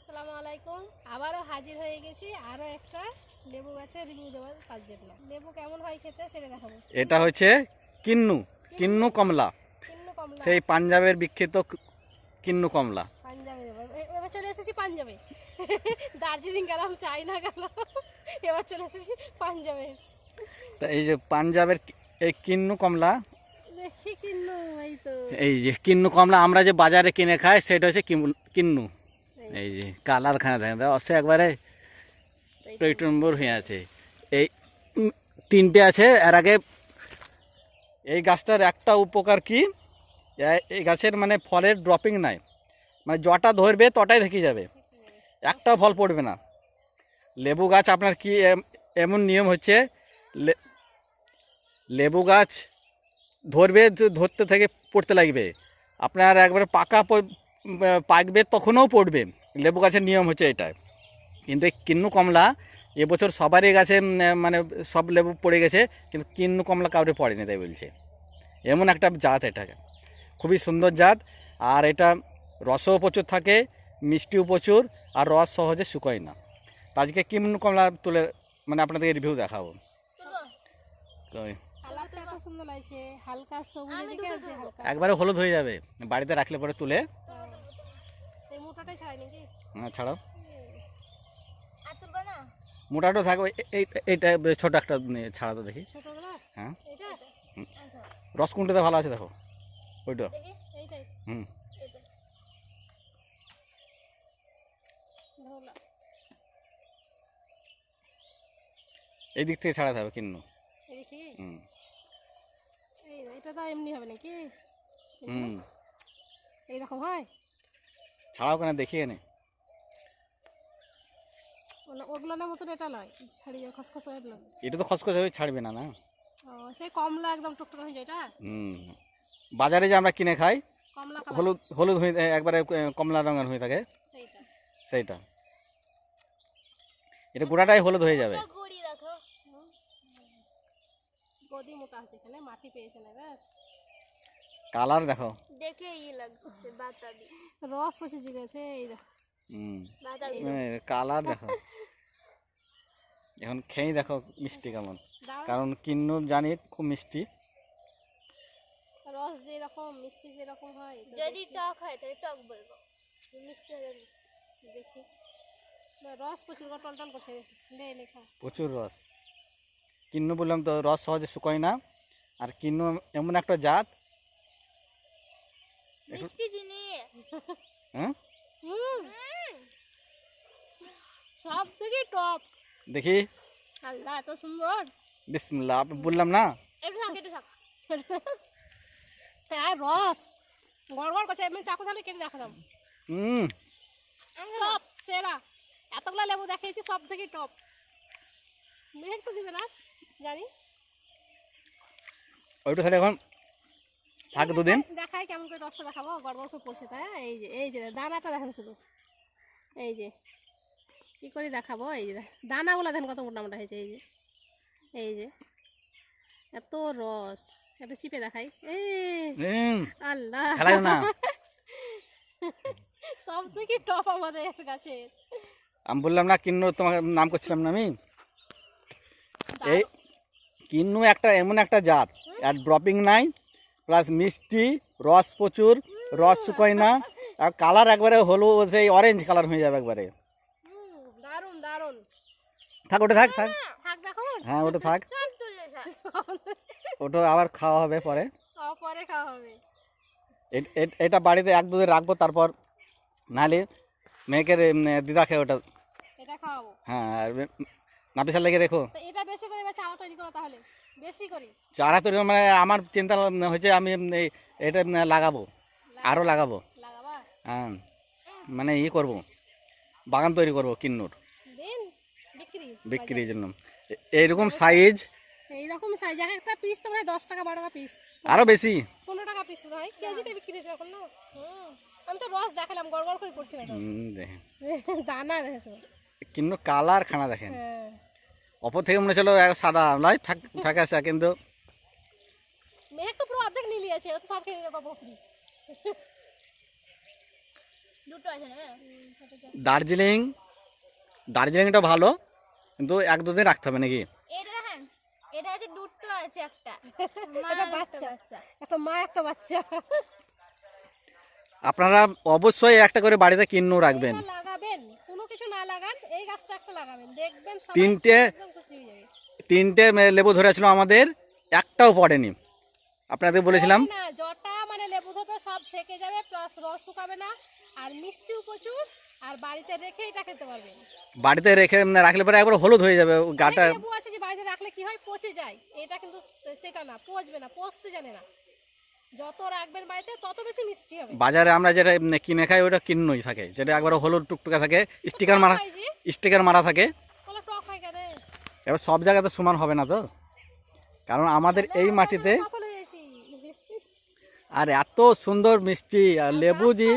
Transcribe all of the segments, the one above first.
আসসালামু আলাইকুম। আবারও হাজির হয়ে গেছি আরও একটা লেবু গাছের রিভিউ দেওয়ার কাজ জন্য। লেবু কেমন হয় খেতে সেটা দেখাবো। এটা হচ্ছে কিন্নু কিন্নু কমলা। কিন্নু কমলা। সেই পাঞ্জাবের বিখ্যাত কিন্নু কমলা। পাঞ্জাবে এবার চলে এসেছি পাঞ্জাবে। দার্জিলিং গেলাম চাইনা গেলাম এবার চলে এসেছি পাঞ্জাবে। তা এই যে পাঞ্জাবের এই কিন্নু কমলা দেখি কিন্নু এই তো। এই যে কিন্নু কমলা আমরা যে বাজারে কিনে খাই সেটা হচ্ছে কিন্নু। এই যে কালার খানা দেখেন অবশ্যই একবারে টইটম্বর হয়ে আছে। এই তিনটে আছে, এর আগে এই গাছটার একটা উপকার কি? এই গাছের মানে ফলের ড্রপিং নাই। মানে জটা ধরবে, তটাই থেকে যাবে। একটা ফল পড়বে না। লেবু গাছ আপনার কি এমন নিয়ম হচ্ছে লেবু গাছ ধরবে ধরতে থেকে পড়তে লাগবে। আপনার একবারে পাকা পাকবে, তখনও পড়বে। লেবু গাছের নিয়ম হচ্ছে এটা কিন্তু এই কিন্নু কমলা এবছর সবারই গাছে মানে সব লেবু পড়ে গেছে কিন্তু কিন্নু কমলা কাউরে পড়েনি তাই বলছে। এমন একটা জাত এটাকে। খুবই সুন্দর জাত আর এটা রসও প্রচুর থাকে মিষ্টিও প্রচুর আর রস সহজে শুকোয় না। তো আজকে কিন্নু কমলা তুলে মানে আপনাদেরকে রিভিউ দেখাবো। একবারে হলুদ হয়ে যাবে বাড়িতে রাখলে পরে তুলে। মোটাটাই ছাড়াই নাকি? আহ, ছাড়াও। আর তুলবা না? মোটাটো থাকবে এই এইটা ছোট একটা ছাড়া তো দেখি। হ্যাঁ। আচ্ছা। রস কোনটাতে ভালো আছে দেখো। ওইটা। হুম। এই দিক থেকে ছাড়াতে হবে কিন্নু। হুম। এটা তো এমনি হবে নাকি? হুম। এইরকম হয়? ছাড়াও কেন দেখিয়ে নে ওগুলো ওগুলোর মতন এটা নয় ছাড়িয়ে খসখস হয়ে এটা তো খসখস হয়ে ছাড়বে না না? ও সেই কমলা একদম টুকটুক হয়ে যায় এটা? হুম। বাজারে যে আমরা কিনে খাই কমলা হলুদ হলুদ হয়ে একবারে কমলা রঙের হয়ে থাকে। সেইটা। সেইটা। এটা গোড়াটাই হলুদ হয়ে যাবে। গদি মোটা আছে এখানে মাটি পেয়েছে না এবার। কালার দেখো। দেখে ই লাগছে বাতাবি। রস পচে গেছে এই দেখো। হুম। কালার দেখো। এখন খেয়েই দেখো মিষ্টি কেমন। কারণ কিন্নু জানি খুব মিষ্টি। রস যেরকম মিষ্টি যেরকম হয় যদি টক হয় তাহলে টক বলব। মিষ্টি হলে মিষ্টি দেখি। রস প্রচুর টল টল করছে লে লেখা প্রচুর রস। কিন্নু বললাম তো রস সহজে শুকোয় না। আর কিন্নু এমন একটা জাত মিষ্টি চিনি। হ্যাঁ? সব থেকে টপ দেখি। আল্লাহ এত সুন্দর। বিসমিল্লাহ আপনি বললাম না? একটু থাক একটু থাক। আর রস। গড় গড় করছে আমি চাকু তাহলে কেটে দেখালাম। হুম। টপ সেরা। এতগুলো লেবু দেখিয়েছি সব থেকে টপ মেঘ তো দিবে না জানি। ওইটা তাহলে এখন থাক দুদিন। দেখাই কেমন করে রসটা দেখাবো গড় গড় করে পড়ছে তাই এই যে এই যে দানাটা দেখেন শুধু। এই যে কি করে দেখাবো? এই যে দানাগুলো দেখেন কত মোটা মোটা হয়েছে এই যে এই যে এত রস। একটু চিপে দেখাই। আল্লাহ। সব থেকে টপ আমাদের গাছে আমি বললাম না কিন্নু তোমাকে নাম করছিলাম না আমি? এই কিন্নু একটা এমন একটা জাত আর ড্রপিং নাই। প্লাস মিষ্টি রস প্রচুর রস শুকোয় না। আর কালার একবারে হলো সেই অরেঞ্জ কালার হয়ে যাবে একবারে। থাক ওটা থাক থাক। হ্যাঁ ওটা থাক ওটা আবার খাওয়া হবে পরে। এটা বাড়িতে এক দুদিন রাখব তারপর নাহলে মেয়েকে দিদা খেয়ে ওটা হ্যাঁ নাপিসার লেগে রেখো। এটা বেশি করে তৈরি করো তাহলে। বেশি করি। চারা তৈরি মানে আমার চিন্তা হয়েছে আমি এটা লাগাবো আরও লাগাবো। হ্যাঁ মানে ই করব বাগান তৈরি করব কিন্নুর। বিক্রির জন্য। এইরকম সাইজ এইরকম সাইজ এক একটা পিস তো মানে দশ টাকা বারো টাকা পিস আরও বেশি? পনেরো টাকা পিস মনে হয় কেজিতে বিক্রি হচ্ছে এখন না। আমি তো রস দেখালাম গড় গড় করে পড়ছি না দেখেন। দানা দেখেছ? কিন্নুর কালার খানা দেখেন। হ্যাঁ। অপর থেকে মনে ছিল সাদা লাই থাকে আছে কিন্তু মেঘ তো পুরো অর্ধেক নিয়ে নিয়েছে ও তো সব খেয়ে নিল গপরি দুটো আছে না? দার্জিলিং দার্জিলিংটা ভালো কিন্তু এক দুদিন রাখতে হবে নাকি? এটা দেখেন এটা আছে দুটো আছে একটা। মা এটা একটা বাচ্চা। একটা মা একটা বাচ্চা। আপনারা অবশ্যই একটা করে বাড়িতে কিন্নু রাখবেন। লাগাবেন কোনো কিছু না লাগান এই গাছটা একটা লাগাবেন দেখবেন তিনটে একদম খুশি হয়ে যাবে তিনটে লেবু ধরেছিল আমাদের একটাও পড়েনি। আপনাদের বলেছিলাম। জটা মানে লেবু ধরবে সব থেকে যাবে প্লাস রস শুকাবে না আর মিষ্টিও প্রচুর আর বাড়িতে রেখে এটা খেতে পারবেন বাড়িতে রেখে রাখলে পরে একবার হলুদ হয়ে যাবে গাটা। লেবু আছে যে বাড়িতে রাখলে কি হয় পচে যায়। এটা কিন্তু সেটা না পচবে না পচতে জানে না। যত রাখবেন বাড়িতে তত বেশি মিষ্টি হবে। বাজারে আমরা যেটা কিনে খাই ওটা কিন্নুই থাকে। যেটা একবার হলুদ টুকটুকা থাকে স্টিকার মারা স্টিকার মারা থাকে। এবার সব জায়গাতে সমান হবে না তো? কারণ আমাদের এই মাটিতে আর এত সুন্দর মিষ্টি আর লেবু যে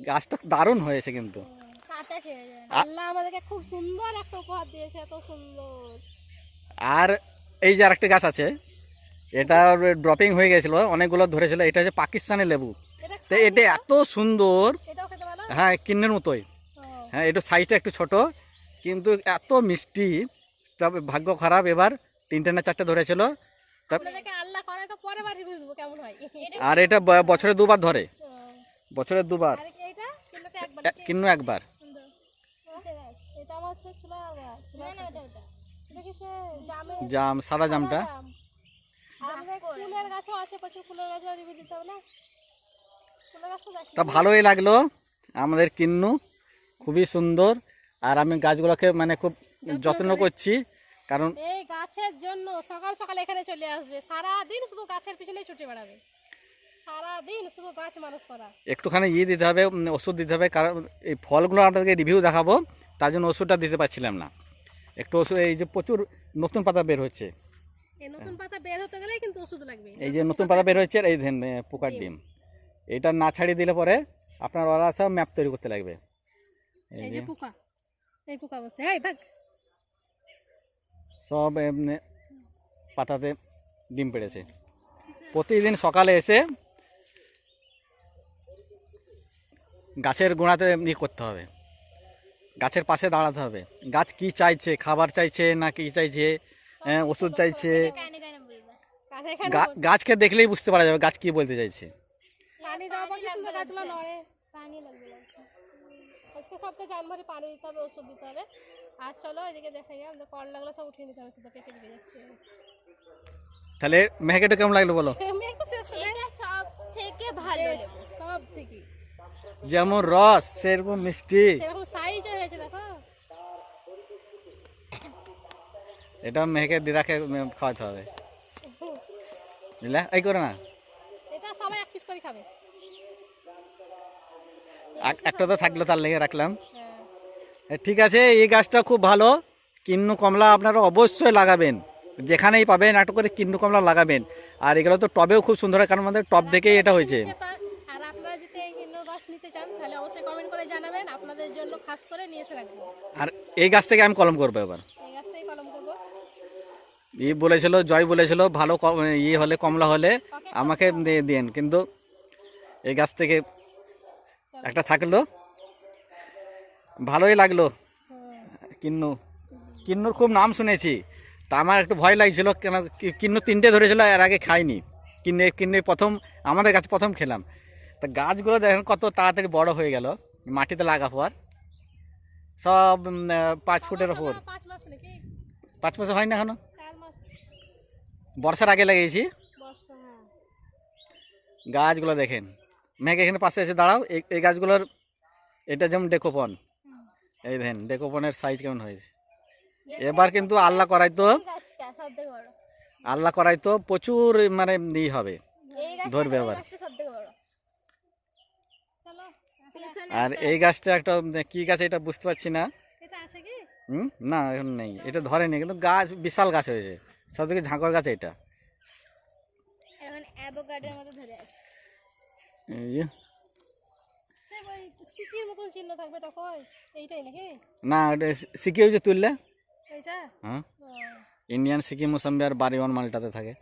গাছটা দারুণ হয়েছে কিন্তু। আর এই যে আরেকটা গাছ আছে এটা ড্রপিং হয়ে গেছিল অনেকগুলো ধরেছিল এটা হচ্ছে পাকিস্তানি লেবু। তো এটা এত সুন্দর। হ্যাঁ কিন্নের মতোই। হ্যাঁ এটা সাইজটা একটু ছোট কিন্তু এত মিষ্টি তবে ভাগ্য খারাপ এবার তিনটে না চারটে ধরেছিল। হয়? আর এটা বছরে দুবার ধরে। বছরে দুবার। আর এইটা কিলোটা একবার কিন্নু একবার। সুন্দর এটা আমার হচ্ছে চুলা গাছ চুলা না না ওটা ওটা এটা কিসে জামে জাম সাদা জামটা। তা ভালোই লাগল। আমাদের কিন্নু খুবই সুন্দর। আর আমি গাছগুলোকে মানে খুব যত্ন করছি কারণ এই গাছের জন্য সকাল সকাল এখানে চলে আসবে। সারা দিন শুধু গাছের পিছনেই ছুটে বেড়াবে। সারা দিন শুধু গাছ মানুষ করা। একটুখানি ইয়ে দিতে হবে ওষুধ দিতে হবে কারণ এই ফলগুলো আপনাদেরকে রিভিউ দেখাবো তার জন্য ওষুধটা দিতে পারছিলাম না। একটু ওষুধ এই যে প্রচুর নতুন পাতা বের হচ্ছে। এই নতুন পাতা বের হতে গেলেই কিন্তু ওষুধ লাগবে। এই যে নতুন পাতা বের হচ্ছে এই ধেন পোকার ডিম। এটা না ছাড়িয়ে দিলে পরে আপনার ওরা সব ম্যাপ তৈরি করতে লাগবে। এই যে পোকা। এই পোকা বসে এই ভাগ। সব এমনি পাতাতে ডিম পেড়েছে। প্রতিদিন সকালে এসে গাছের গোড়াতে ই করতে হবে। গাছের পাশে দাঁড়াতে হবে। গাছ কি চাইছে খাবার চাইছে না কি চাইছে হ্যাঁ, ওষুধ চাইছে? গাছকে দেখলেই বুঝতে পারা যাবে গাছ কি বলতে চাইছে। পানি দেওয়া সুন্দর গাছগুলো নড়ে। পানি লাগবে। আজকে সবটা জানবারই পানি দিতে হবে ওষুধ দিতে হবে আর চলো এদিকে দেখা যায় আমাদের করলাগুলো সব উঠিয়ে নিতে হবে সেটা পেকে দিকে যাচ্ছে তাহলে মেহেকেটা কেমন লাগল বলো মেঘ তো শেষ হয়ে এটা সব থেকে ভালো বেশ, সব থেকে যেমন রস সেরকম মিষ্টি সেরকম সাইজও হয়েছে দেখো এটা মেহেকে দিদাকে উম, খাওয়াতে হবে বুঝলে এই করে না এটা সবাই এক পিস করে খাবে এক- একটা তো থাকল তার লেগে রাখলাম। হ্যাঁ। ঠিক আছে এই গাছটা খুব ভালো। কিন্নু কমলা আপনারা অবশ্যই লাগাবেন। যেখানেই পাবেন একটা করে কিন্নু কমলা লাগাবেন। আর এগুলো তো টবেও খুব সুন্দর হয় কারণ আমাদের টব থেকেই এটা হয়েছে। আর আপনারা যদি এই রস নিতে চান তাহলে অবশ্যই কমেন্ট করে জানাবেন। আপনাদের জন্য খাস করে নিয়ে এসে রাখব। আর এই গাছ থেকে আমি কলম করব এবার। এই গাছ থেকে কলম করব। ই বলেছিল জয় বলেছিল ভালো ইয়ে হলে কমলা হলে আমাকে দিয়ে দিন। কিন্তু এই গাছ থেকে একটা থাকল? ভালোই লাগল। কিন্নু কিন্নুর খুব নাম শুনেছি। তা আমার একটু ভয় লাগছিল কেন কিন্নু তিনটে ধরেছিল এর আগে খাইনি। কিনে কিনে প্রথম আমাদের কাছে প্রথম খেলাম। তা গাছগুলো দেখেন কত তাড়াতাড়ি বড় হয়ে গেল মাটিতে লাগা পর সব পাঁচ ফুটের ওপর। পাঁচ মাস মাসে হয় না এখনও? বর্ষার আগে লাগিয়েছি। হ্যাঁ। গাছগুলো দেখেন। মেঘ এখানে পাশে এসে দাঁড়াও। এই গাছগুলোর এটা যেমন ডেকোপন। এই দেখেন ডেকোপনের সাইজ কেমন হয়েছে। এবার কিন্তু আল্লাহ করাই তো আল্লাহ করাই তো প্রচুর মানে ই হবে ধরবে পিছনে আর এই গাছটা একটা কি গাছ এটা বুঝতে পারছি না। হুম? না এখন নেই। এটা ধরেনি কিন্তু গাছ বিশাল গাছ হয়েছে। সব থেকে ঝাঁকর গাছ এটা এখন অ্যাভোকাডোর মতো ধরে আছে এই যে। না যে তুললে? হ্যাঁ। ইন্ডিয়ান সিকিম মুসাম্বি আর বাড়িওয়ান মালটাতে থাকে।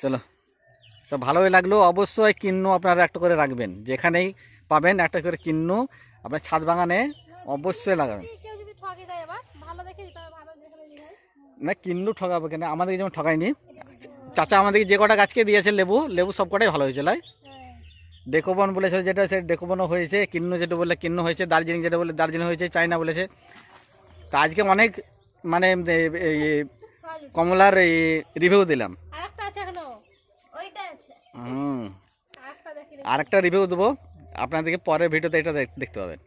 চলো। তো ভালোই লাগল। অবশ্যই কিন্নু আপনারা একটা করে রাখবেন। যেখানেই পাবেন একটা করে কিন্নু আপনার ছাদ বাগানে অবশ্যই লাগাবেন। না কিন্নু ঠকাবে কেন? আমাদেরকে যেমন ঠকায়নি চাচা আমাদেরকে যে কটা গাছকে দিয়েছে লেবু লেবু সব কটাই ভালো হয়েছিল হ্যাঁ ডেকোবন বলেছে যেটা সে ডেকোবনও হয়েছে কিন্নু যেটা বললে কিন্নু হয়েছে দার্জিলিং যেটা বললে দার্জিলিং হয়েছে চায়না বলেছে। তো আজকে অনেক মানে কমলার রিভিউ দিলাম। হুম। আর একটা রিভিউ দেবো। আপনাদেরকে পরের ভিডিওতে এটা দেখ- দেখতে পাবেন।